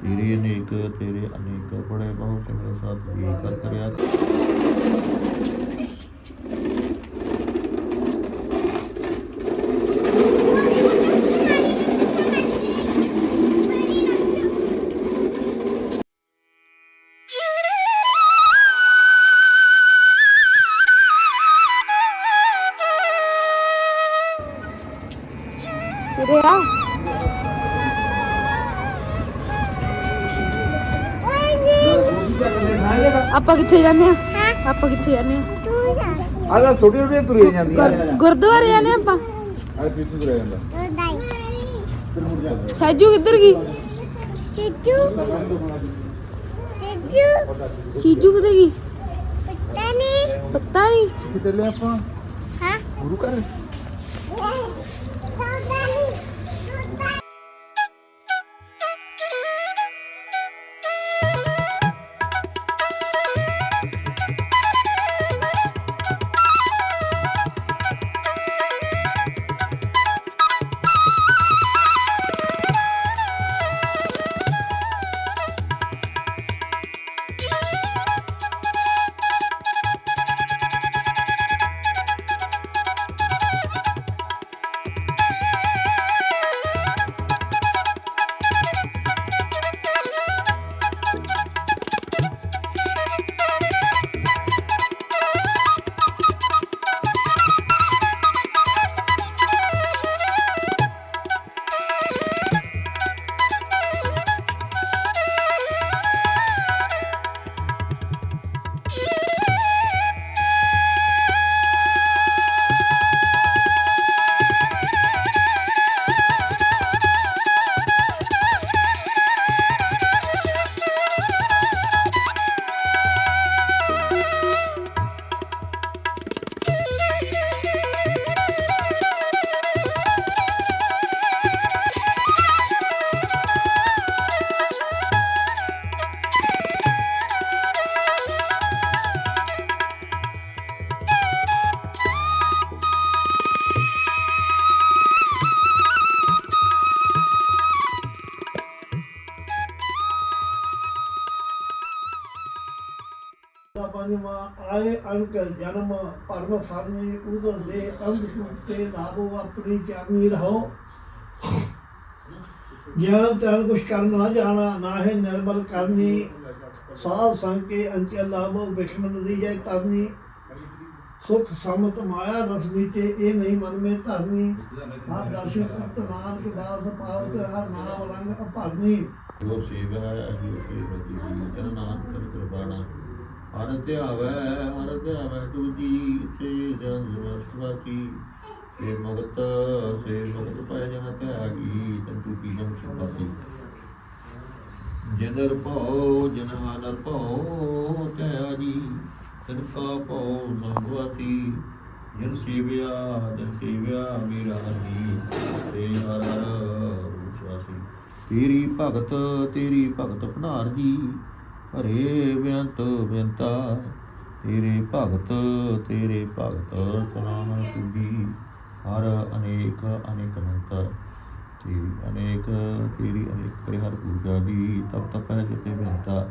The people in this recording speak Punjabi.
ਤੇਰੇ ਅਨੇਕ ਤੇਰੇ ਅਨੇਕ ਬੜੇ ਬਹੁਤ ਸਿਮਰ ਸਾਥ ਜੀ ਕਰ ਕਰਿਆ ਉਰੇ ਆਪਾਂ ਕਿੱਥੇ ਜਾਂਦੇ ਆ? ਆਪਾਂ ਕਿੱਥੇ ਜਾਂਦੇ ਆ? ਆ ਜਾ ਛੋਟੀ ਛੋਟੀ ਤੁਰੀਆਂ ਜਾਂਦੀਆਂ। ਗੁਰ- ਗੁਰਦੁਆਰੇ ਜਾਂਦੇ ਆ ਆਪਾਂ? ਆ ਪਿੱਛੇ ਤੁਰਿਆ ਜਾਂਦਾ। ਸਾਜੂ ਕਿੱਧਰ ਗਈ? ਚੀਜੂ ਕਿੱਧਰ ਗਈ? ਪਤਾ ਨਹੀਂ। ਕਿੱਥੇ ਚੱਲੇ ਆਪਾਂ? ਗੁਰੂ ਘਰ। ਪੰਜਵਾਂ ਆਏ ਅੰਕ ਜਨਮ, ਭਰਮ ਸਰਨੀ ਉਦਰ ਦੇ ਅੰਧ ਟੂਟੇ ਲਾਭੋ ਆਪਣੀ ਚਾਰਨੀ ਰਹੋ। ਗਿਆਨ ਤਨ ਕੁਛ ਕਰਮ ਨਾ ਜਾਣਾ, ਨਾ ਹੈ ਨਿਰਮਲ ਕਰਨੀ। ਸਾਧ ਸੰਗ ਕੇ ਅੰਚੇ ਲਾਭੋ ਬਿਖਮਨ ਦੀ ਜੈ ਤਰਨੀ ਸੁਖ ਸਮਤ ਮਾਇਆ ਰਸ ਮੀਟੇ, ਇਹ ਨਹੀਂ ਮਨ ਮੇ ਧਰਨੀ। ਹਰ ਦਰਸ਼ਨ ਪੁੱਤ ਨਾਨਕ ਦਾਸ ਪਾਵਤ, ਹਰ ਨਾਮ ਰੰਗ ਅਭਰਨੀ। ਜੋ ਸੇਵ ਹੈ ਜੋ ਸੇਵ ਜੀ। ਤਨ ਨਾਮ ਤਨ ਕੁਰਬਾਨਾ ਹਰ ਧਿਆਵੈ ਹਰ ਧਿਆਵੈ ਤੁਜੀ ਤੇ ਜਨ ਵਸਵਾਸੀ ਸੇ ਮੁਕਤ ਸੇ ਮੁਕਤ ਪੈ ਜਨ ਧਿਆਗੀ ਤਨ ਟੂਟੀ ਜਨ ਸੁਪਾਸੀ ਜਨਰ ਭਉ, ਜਨ ਹਾਨਰ ਭਉ ਧਿਆਜੀ ਤਨ ਕਾ ਭਉ ਸੰਗਵਾਤੀ ਜਨ ਸੇਵਿਆ ਜਨ ਸੇਵਿਆ ਮੇਰਾ ਜੀ ਤੇ ਹਰ ਹਰ ਵਿਸ਼ਵਾਸੀ। ਤੇਰੀ ਭਗਤ ਤੇਰੀ ਭਗਤ ਭਨਾਰ ਜੀ ਹਰੇ ਬੇਅੰਤ ਬੇਅੰਤਾ, ਤੇਰੇ ਭਗਤ ਤੇਰੇ ਭਗਤ ਸਲਾਮ ਤੁਜੀ ਹਰ ਅਨੇਕ ਅਨੇਕ ਅਨੰਤ ਤੇਰੀ ਅਨੇਕ ਤੇਰੀ ਅਨੇਕ ਕਰੇ ਹਰ ਪੂਜਾ ਦੀ ਤਪ ਤਪ ਹੈ ਜਪੇ ਬੇਅੰਤਾ।